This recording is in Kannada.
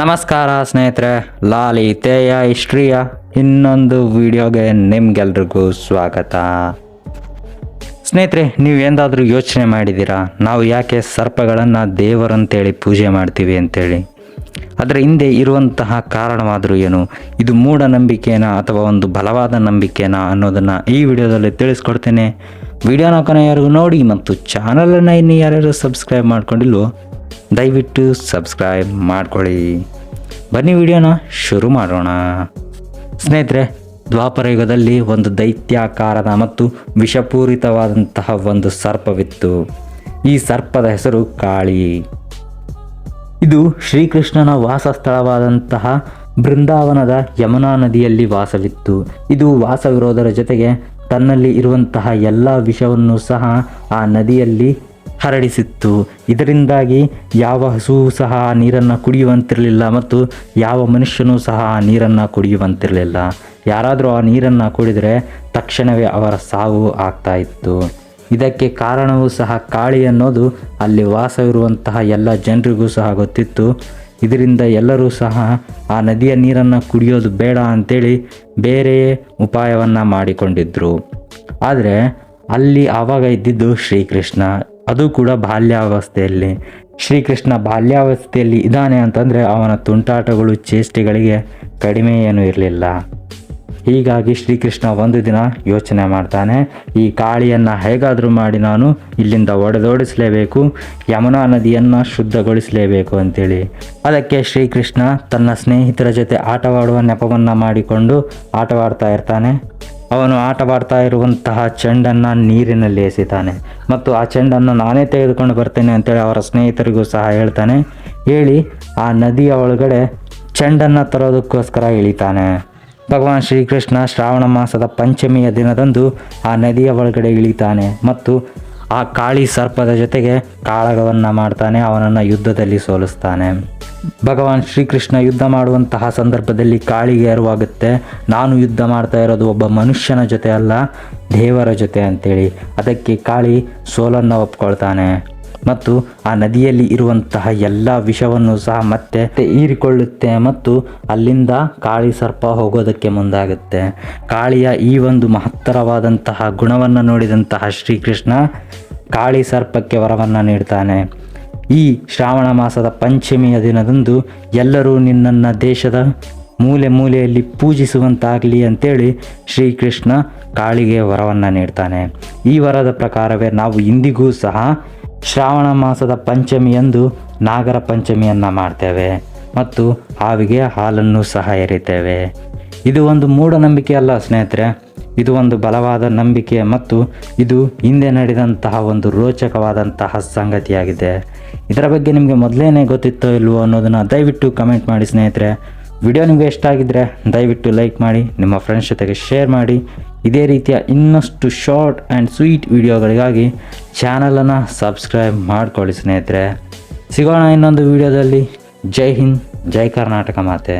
ನಮಸ್ಕಾರ ಸ್ನೇಹಿತರೆ, ಲಾಲಿ ತೇಯ ಹಿಸ್ಟ್ರಿಯ ಇನ್ನೊಂದು ವಿಡಿಯೋಗೆ ನಿಮ್ಗೆಲ್ರಿಗೂ ಸ್ವಾಗತ. ಸ್ನೇಹಿತರೆ, ನೀವು ಎಂದಾದರೂ ಯೋಚನೆ ಮಾಡಿದ್ದೀರಾ? ನಾವು ಯಾಕೆ ಸರ್ಪಗಳನ್ನು ದೇವರಂತೇಳಿ ಪೂಜೆ ಮಾಡ್ತೀವಿ ಅಂತೇಳಿ? ಅದರ ಹಿಂದೆ ಇರುವಂತಹ ಕಾರಣವಾದರೂ ಏನು? ಇದು ಮೂಢನಂಬಿಕೆನ ಅಥವಾ ಒಂದು ಬಲವಾದ ನಂಬಿಕೆನಾ ಅನ್ನೋದನ್ನು ಈ ವಿಡಿಯೋದಲ್ಲಿ ತಿಳಿಸ್ಕೊಡ್ತೇನೆ. ವಿಡಿಯೋನ ಕೊನೆಯವರೆಗೂ ನೋಡಿ ಮತ್ತು ಚಾನಲನ್ನು ಇನ್ನು ಯಾರ್ಯಾರು ಸಬ್ಸ್ಕ್ರೈಬ್ ಮಾಡ್ಕೊಂಡಿಲ್ವೋ ದಯವಿಟ್ಟು ಸಬ್ಸ್ಕ್ರೈಬ್ ಮಾಡ್ಕೊಳ್ಳಿ. ಬನ್ನಿ ವಿಡಿಯೋನ ಶುರು ಮಾಡೋಣ. ಸ್ನೇಹಿತರೆ, ದ್ವಾಪರ ಯುಗದಲ್ಲಿ ಒಂದು ದೈತ್ಯಾಕಾರದ ಮತ್ತು ವಿಷಪೂರಿತವಾದಂತಹ ಒಂದು ಸರ್ಪವಿತ್ತು. ಈ ಸರ್ಪದ ಹೆಸರು ಕಾಳಿ. ಇದು ಶ್ರೀಕೃಷ್ಣನ ವಾಸಸ್ಥಳವಾದಂತಹ ಬೃಂದಾವನದ ಯಮುನಾ ನದಿಯಲ್ಲಿ ವಾಸವಿತ್ತು. ಇದು ವಾಸವಿರೋದರ ಜೊತೆಗೆ ತನ್ನಲ್ಲಿ ಇರುವಂತಹ ಎಲ್ಲ ವಿಷವನ್ನು ಸಹ ಆ ನದಿಯಲ್ಲಿ ಹರಡಿಸಿತ್ತು. ಇದರಿಂದಾಗಿ ಯಾವ ಹಸುವು ಸಹ ನೀರನ್ನು ಕುಡಿಯುವಂತಿರಲಿಲ್ಲ ಮತ್ತು ಯಾವ ಮನುಷ್ಯನೂ ಸಹ ನೀರನ್ನು ಕುಡಿಯುವಂತಿರಲಿಲ್ಲ. ಯಾರಾದರೂ ಆ ನೀರನ್ನು ಕುಡಿದರೆ ತಕ್ಷಣವೇ ಅವರ ಸಾವು ಆಗ್ತಾ ಇತ್ತು. ಇದಕ್ಕೆ ಕಾರಣವೂ ಸಹ ಕಾಳಿ ಅನ್ನೋದು ಅಲ್ಲಿ ವಾಸವಿರುವಂತಹ ಎಲ್ಲ ಜನರಿಗೂ ಸಹ ಗೊತ್ತಿತ್ತು. ಇದರಿಂದ ಎಲ್ಲರೂ ಸಹ ಆ ನದಿಯ ನೀರನ್ನು ಕುಡಿಯೋದು ಬೇಡ ಅಂತೇಳಿ ಬೇರೆಯೇ ಉಪಾಯವನ್ನು ಮಾಡಿಕೊಂಡಿದ್ದರು ಆದರೆ ಅಲ್ಲಿ ಆವಾಗ ಇದ್ದಿದ್ದು ಶ್ರೀಕೃಷ್ಣ. ಅದು ಕೂಡ ಬಾಲ್ಯಾವಸ್ಥೆಯಲ್ಲಿ. ಶ್ರೀಕೃಷ್ಣ ಬಾಲ್ಯಾವಸ್ಥೆಯಲ್ಲಿ ಇದ್ದಾನೆ ಅಂತಂದರೆ ಅವನ ತುಂಟಾಟಗಳು, ಚೇಷ್ಟೆಗಳಿಗೆ ಕಡಿಮೆ ಏನೂ ಇರಲಿಲ್ಲ. ಹೀಗಾಗಿ ಶ್ರೀಕೃಷ್ಣ ಒಂದು ದಿನ ಯೋಚನೆ ಮಾಡ್ತಾನೆ, ಈ ಕಾಳಿಯನ್ನು ಹೇಗಾದರೂ ಮಾಡಿ ನಾನು ಇಲ್ಲಿಂದ ಒಡೆದೋಡಿಸಲೇಬೇಕು, ಯಮುನಾ ನದಿಯನ್ನು ಶುದ್ಧಗೊಳಿಸಲೇಬೇಕು ಅಂತೇಳಿ. ಅದಕ್ಕೆ ಶ್ರೀಕೃಷ್ಣ ತನ್ನ ಸ್ನೇಹಿತರ ಜೊತೆ ಆಟವಾಡುವ ನೆಪವನ್ನು ಮಾಡಿಕೊಂಡು ಆಟವಾಡ್ತಾ ಇರ್ತಾನೆ. ಅವನು ಆಟವಾಡ್ತಾ ಇರುವಂತಹ ಚೆಂಡನ್ನು ನೀರಿನಲ್ಲಿ ಎಸಿತಾನೆ. ಮತ್ತು ಆ ಚೆಂಡನ್ನು ನಾನೇ ತೆಗೆದುಕೊಂಡು ಬರ್ತೇನೆ ಅಂತೇಳಿ ಅವರ ಸ್ನೇಹಿತರಿಗೂ ಸಹ ಹೇಳ್ತಾನೆ. ಹೇಳಿ ಆ ನದಿಯ ಒಳಗಡೆ ಚೆಂಡನ್ನು ತರೋದಕ್ಕೋಸ್ಕರ ಇಳಿತಾನೆ. ಭಗವಾನ್ ಶ್ರೀಕೃಷ್ಣ ಶ್ರಾವಣ ಮಾಸದ ಪಂಚಮಿಯ ದಿನದಂದು ಆ ನದಿಯ ಒಳಗಡೆ ಇಳಿತಾನೆ. ಮತ್ತು ಆ ಕಾಳಿ ಸರ್ಪದ ಜೊತೆಗೆ ಕಾಳಗವನ್ನ ಮಾಡ್ತಾನೆ, ಅವನನ್ನು ಯುದ್ಧದಲ್ಲಿ ಸೋಲಿಸ್ತಾನೆ. ಭಗವಾನ್ ಶ್ರೀಕೃಷ್ಣ ಯುದ್ಧ ಮಾಡುವಂತಹ ಸಂದರ್ಭದಲ್ಲಿ ಕಾಳಿಗೆ ಅರಿವಾಗುತ್ತೆ, ನಾನು ಯುದ್ಧ ಮಾಡ್ತಾ ಇರೋದು ಒಬ್ಬ ಮನುಷ್ಯನ ಜೊತೆ ಅಲ್ಲ, ದೇವರ ಜೊತೆ ಅಂತೇಳಿ. ಅದಕ್ಕೆ ಕಾಳಿ ಸೋಲನ್ನು ಒಪ್ಕೊಳ್ತಾನೆ. ಮತ್ತು ಆ ನದಿಯಲ್ಲಿ ಇರುವಂತಹ ಎಲ್ಲ ವಿಷವನ್ನು ಸಹ ಮತ್ತೆ ಹೀರಿಕೊಳ್ಳುತ್ತೆ ಮತ್ತು ಅಲ್ಲಿಂದ ಕಾಳಿ ಸರ್ಪ ಹೋಗೋದಕ್ಕೆ ಮುಂದಾಗುತ್ತೆ. ಕಾಳಿಯ ಈ ಒಂದು ಮಹತ್ತರವಾದಂತಹ ಗುಣವನ್ನು ನೋಡಿದಂತಹ ಶ್ರೀಕೃಷ್ಣ ಕಾಳಿ ಸರ್ಪಕ್ಕೆ ವರವನ್ನು ನೀಡ್ತಾನೆ. ಈ ಶ್ರಾವಣ ಮಾಸದ ಪಂಚಮಿಯ ದಿನದಂದು ಎಲ್ಲರೂ ನಿನ್ನನ್ನು ದೇಶದ ಮೂಲೆ ಮೂಲೆಯಲ್ಲಿ ಪೂಜಿಸುವಂತಾಗಲಿ ಅಂತೇಳಿ ಶ್ರೀಕೃಷ್ಣ ಕಾಳಿಗೆ ವರವನ್ನು ನೀಡ್ತಾನೆ. ಈ ವರದ ಪ್ರಕಾರವೇ ನಾವು ಇಂದಿಗೂ ಸಹ ಶ್ರಾವಣ ಮಾಸದ ಪಂಚಮಿಯಂದು ನಾಗರ ಪಂಚಮಿಯನ್ನು ಮಾಡ್ತೇವೆ ಮತ್ತು ಹಾವಿಗೆ ಹಾಲನ್ನು ಸಹ ಎರಿತೇವೆ. ಇದು ಒಂದು ಮೂಢನಂಬಿಕೆ ಅಲ್ಲ ಸ್ನೇಹಿತರೆ. ಇದು ಒಂದು ಬಲವಾದ ನಂಬಿಕೆ ಮತ್ತು ಇದು ಹಿಂದೆ ನಡೆದಂತಹ ಒಂದು ರೋಚಕವಾದಂತಹ ಸಂಗತಿಯಾಗಿದೆ. ಇದರ ಬಗ್ಗೆ ನಿಮಗೆ ಮೊದಲೇನೇ ಗೊತ್ತಿತ್ತೋ ಇಲ್ವೋ ಅನ್ನೋದನ್ನು ದಯವಿಟ್ಟು ಕಮೆಂಟ್ ಮಾಡಿ ಸ್ನೇಹಿತರೆ. ವಿಡಿಯೋ ನಿಮಗೆ ಇಷ್ಟ ಆಗಿದ್ದರೆ ದಯವಿಟ್ಟು ಲೈಕ್ ಮಾಡಿ, ನಿಮ್ಮ ಫ್ರೆಂಡ್ಸ್ ಜೊತೆಗೆ ಶೇರ್ ಮಾಡಿ. ಇದೇ ರೀತಿಯ ಇನ್ನಷ್ಟು ಶಾರ್ಟ್ ಆ್ಯಂಡ್ ಸ್ವೀಟ್ ವಿಡಿಯೋಗಳಿಗಾಗಿ ಚಾನಲನ್ನು ಸಬ್ಸ್ಕ್ರೈಬ್ ಮಾಡಿಕೊಳ್ಳಿ ಸ್ನೇಹಿತರೆ. ಸಿಗೋಣ ಇನ್ನೊಂದು ವಿಡಿಯೋದಲ್ಲಿ ಜೈ ಹಿಂದ್, ಜೈ ಕರ್ನಾಟಕ ಮಾತೆ.